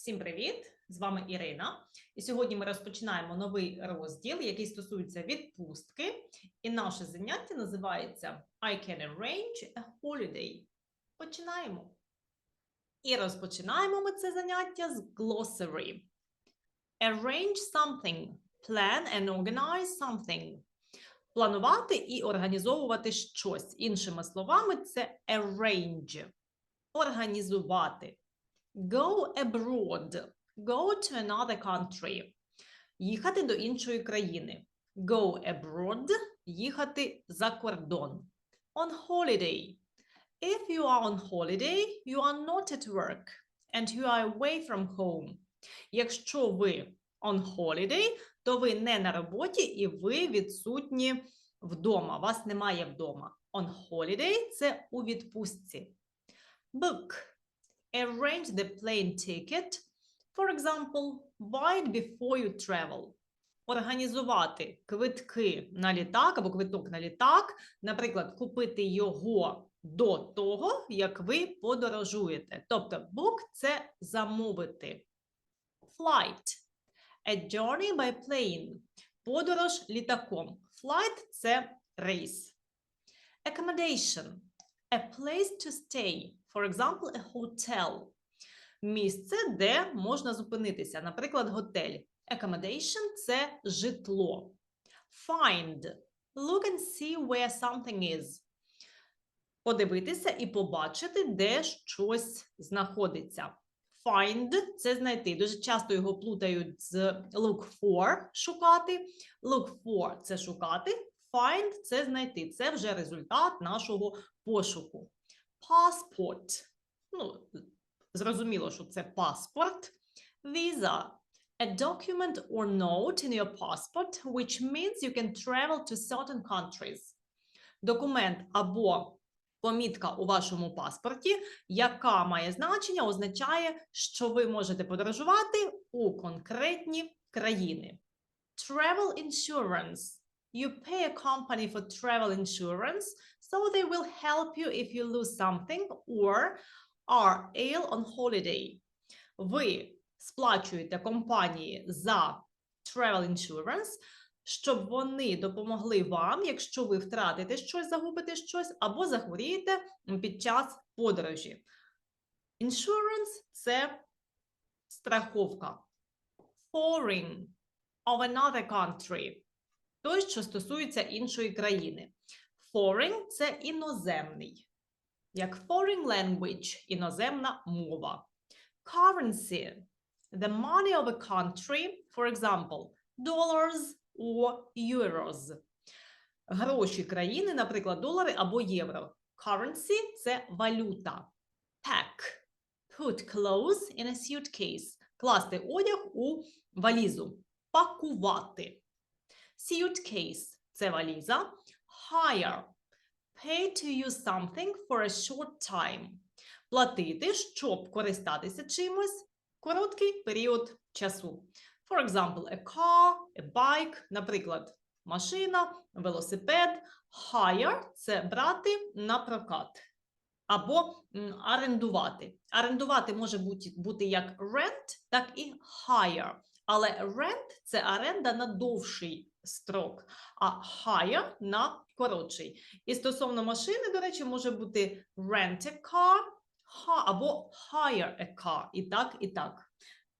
Всім привіт! З вами Ірина. І сьогодні ми розпочинаємо новий розділ, який стосується відпустки. І наше заняття називається I can arrange a holiday. Починаємо. І розпочинаємо ми це заняття з glossary. Arrange something. Plan and organize something. Планувати і організовувати щось. Іншими словами, це arrange. Організувати. Go abroad. Go to another country. Їхати до іншої країни. Go abroad. Їхати за кордон. On holiday. If you are on holiday, you are not at work and you are away from home. Якщо ви on holiday, то ви не на роботі і ви відсутні вдома. Вас немає вдома. On holiday – це у відпустці. Book. Arrange the plane ticket. For example, buy it before you travel. Організувати квитки на літак або квиток на літак, наприклад, купити його до того, як ви подорожуєте. Тобто, book – це замовити. Flight. A journey by plane. Подорож літаком. Flight – це рейс. Accommodation. A place to stay. For example, a hotel. Місце, де можна зупинитися. Наприклад, готель. Accommodation – це житло. Find. Look and see where something is. Подивитися і побачити, де щось знаходиться. Find – це знайти. Дуже часто його плутають з look for – шукати. Look for – це шукати. Find – це знайти. Це вже результат нашого пошуку. Passport. Ну, зрозуміло, що це паспорт. Visa. A document or note in your passport, which means you can travel to certain countries. Документ або помітка у вашому паспорті, яка має значення, означає, що ви можете подорожувати у конкретні країни. Travel insurance. You pay a company for travel insurance, so they will help you if you lose something or are ill on holiday. Ви сплачуєте компанії за travel insurance, щоб вони допомогли вам, якщо ви втратите щось, загубите щось, або захворієте під час подорожі. Insurance – це страховка. Foreign of another country. Той, що стосується іншої країни. Foreign – це іноземний. Як foreign language – іноземна мова. Currency – the money of a country, for example, dollars or euros. Гроші країни, наприклад, долари або євро. Currency – це валюта. Pack – put clothes in a suitcase. Класти одяг у валізу. Пакувати. Suitcase – це валіза. Hire – pay to use something for a short time. Платити, щоб користатися чимось короткий період часу. For example, a car, a bike, наприклад, машина, велосипед. Hire – це брати на прокат. Або м, орендувати. Орендувати може бути, бути як rent, так і hire. Але rent – це оренда на довший строк, а hire – на коротший. І стосовно машини, до речі, може бути rent a car або hire a car. І так, і так.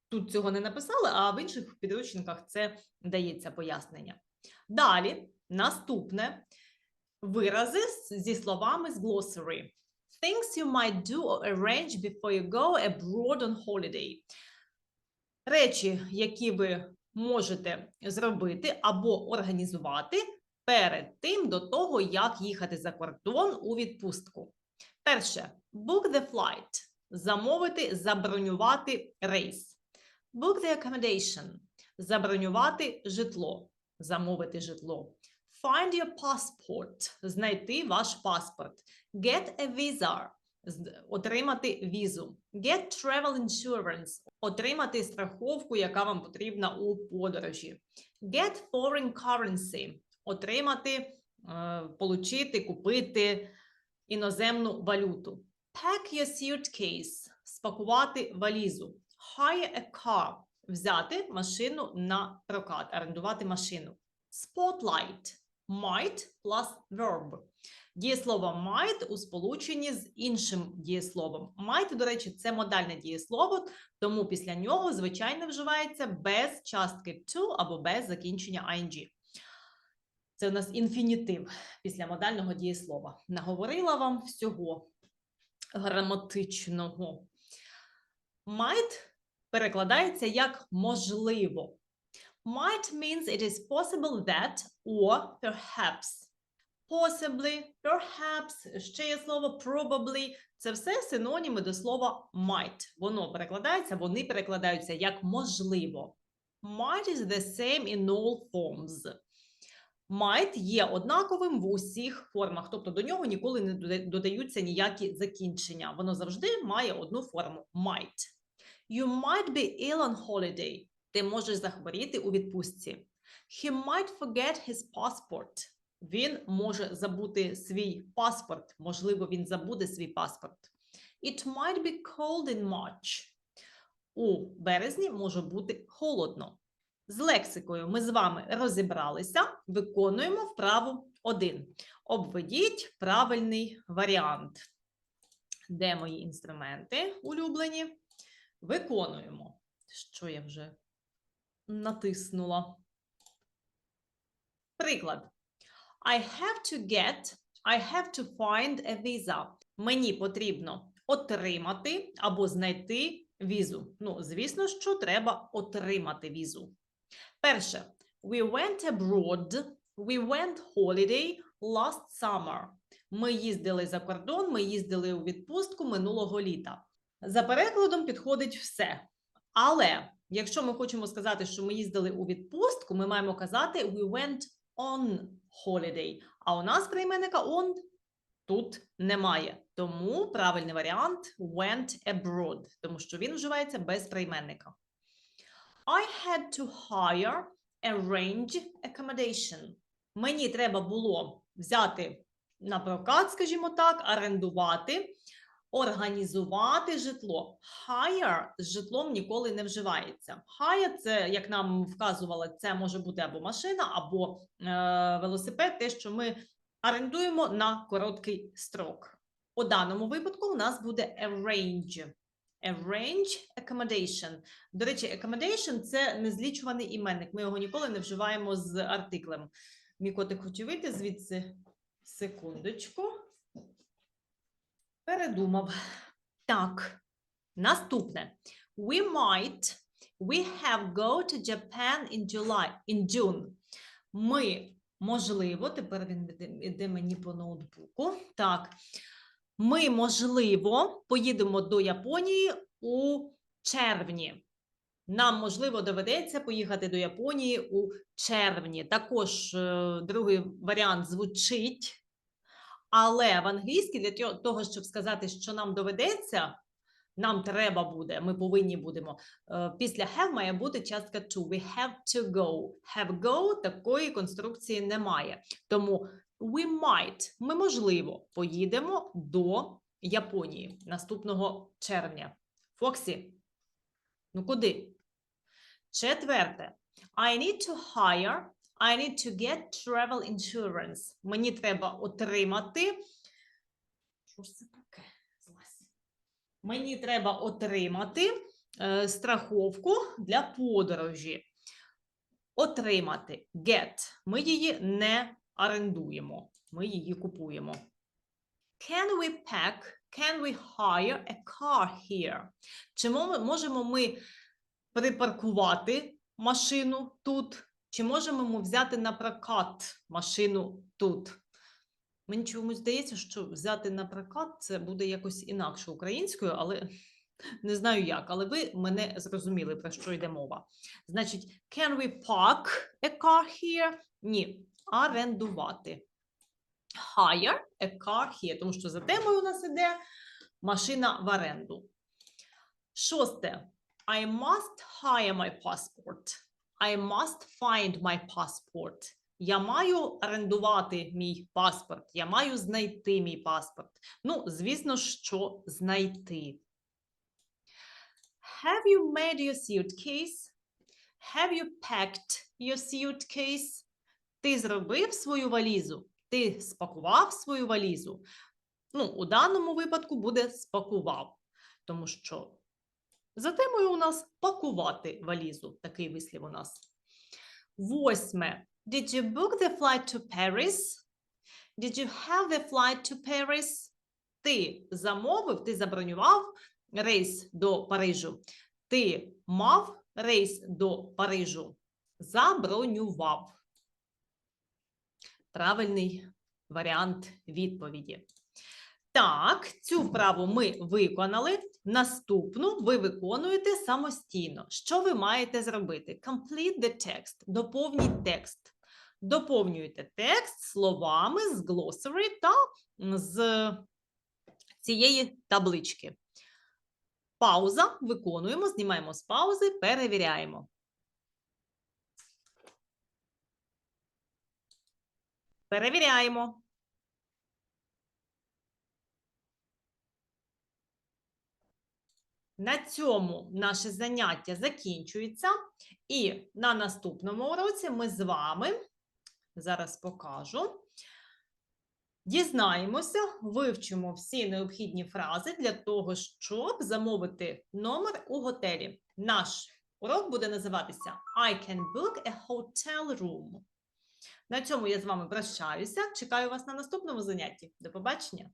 Тут цього не написали, а в інших підручниках це дається пояснення. Далі, наступне вирази зі словами з glossary. Things you might do or arrange before you go abroad on holiday. Речі, які ви можете зробити або організувати перед тим до того, як їхати за кордон у відпустку. Перше, book the flight. Замовити, забронювати рейс. Book the accommodation. Забронювати житло. Замовити житло. Find your passport. Знайти ваш паспорт. Get a visa. Отримати візу. Get travel insurance. Отримати страховку, яка вам потрібна у подорожі. Get foreign currency. Отримати, е, получити, купити іноземну валюту. Pack your suitcase. Спакувати валізу. Hire a car – взяти машину на прокат, орендувати машину. Spotlight – might plus verb. Дієслово might у сполученні з іншим дієсловом. Might, до речі, це модальне дієслово, тому після нього, звичайно, вживається без частки to або без закінчення ing. Це у нас інфінітив після модального дієслова. Наговорила вам всього граматичного. Might перекладається як можливо. Might means it is possible that or perhaps. Possibly, perhaps, ще є слово probably. Це все синоніми до слова might. Воно перекладається, вони перекладаються як можливо. Might is the same in all forms. Might є однаковим в усіх формах, тобто до нього ніколи не додаються ніякі закінчення. Воно завжди має одну форму might. You might be ill on holiday. Ти можеш захворіти у відпустці. He might forget his passport. Він може забути свій паспорт. Можливо, він забуде свій паспорт. It might be cold in March. У березні може бути холодно. З лексикою ми з вами розібралися. Виконуємо вправу 1. Обведіть правильний варіант. Де мої інструменти улюблені? Виконуємо. Що я вже натиснула? Приклад. I have to get, I have to find a visa. Мені потрібно отримати або знайти візу. Ну, звісно, що треба отримати візу. Перше. We went abroad. We went holiday last summer. Ми їздили за кордон, ми їздили у відпустку минулого літа. За перекладом підходить все. Але якщо ми хочемо сказати, що ми їздили у відпустку, ми маємо казати we went on holiday. А у нас прийменника on тут немає. Тому правильний варіант went abroad, тому що він вживається без прийменника. I had to hire arrange accommodation. Мені треба було взяти на прокат, скажімо так, орендувати, організувати житло. Hire з житлом ніколи не вживається. Hire – це, як нам вказували, це може бути або машина, або е, велосипед, те, що ми орендуємо на короткий строк. У даному випадку у нас буде arrange. Arrange accommodation. До речі, accommodation – це незлічуваний іменник. Ми його ніколи не вживаємо з артиклем. Мій котик хоче вийти звідси. Секундочку. Передумав. Так, наступне. We might, we have go to Japan in July, in June. Ми, можливо, тепер він іде мені по ноутбуку. Так, ми, можливо, поїдемо до Японії у червні. Нам, можливо, доведеться поїхати до Японії у червні. Також е, другий варіант звучить. Але в англійській для того, щоб сказати, що нам доведеться, нам треба буде, ми повинні будемо. е, Після have має бути частка to. We have to go. Have go такої конструкції немає. Тому we might, ми можливо поїдемо до Японії наступного червня. Фоксі, ну куди? Четверте. I need to hire, I need to get travel insurance. Мені треба отримати. Що це таке? Мені треба отримати е, страховку для подорожі. Отримати get. Ми її не орендуємо, ми її купуємо. Can we pack, can we hire a car here? Чи мо- можемо ми припаркувати машину тут? Чи можемо ми взяти на прокат машину тут? Мені чомусь здається, що взяти на прокат це буде якось інакше українською, але не знаю як. Але ви мене зрозуміли, про що йде мова. Значить, can we park a car here? Ні, орендувати. Hire a car here, тому що за темою у нас іде машина в оренду. Шосте. I must hire my passport. I must find my passport. Я маю орендувати мій паспорт. Я маю знайти мій паспорт. Ну, звісно, що знайти. Have you made your suitcase? Have you packed your suitcase? Ти зробив свою валізу? Ти спакував свою валізу? Ну, у даному випадку буде спакував, тому що за темою у нас пакувати валізу. Такий вислів у нас. Восьме. Did you book the flight to Paris? Did you have the flight to Paris? Ти замовив, ти забронював рейс до Парижу. Ти мав рейс до Парижу. Забронював. Правильний варіант відповіді. Так, цю вправу ми виконали. Наступну ви виконуєте самостійно. Що ви маєте зробити? Complete the text. Доповніть текст. Доповнюєте текст словами з glossary та з цієї таблички. Пауза. Виконуємо, знімаємо з паузи, перевіряємо. Перевіряємо. На цьому наше заняття закінчується. І на наступному уроці ми з вами, зараз покажу, дізнаємося, вивчимо всі необхідні фрази для того, щоб замовити номер у готелі. Наш урок буде називатися I can book a hotel room. На цьому я з вами прощаюся. Чекаю вас на наступному занятті. До побачення!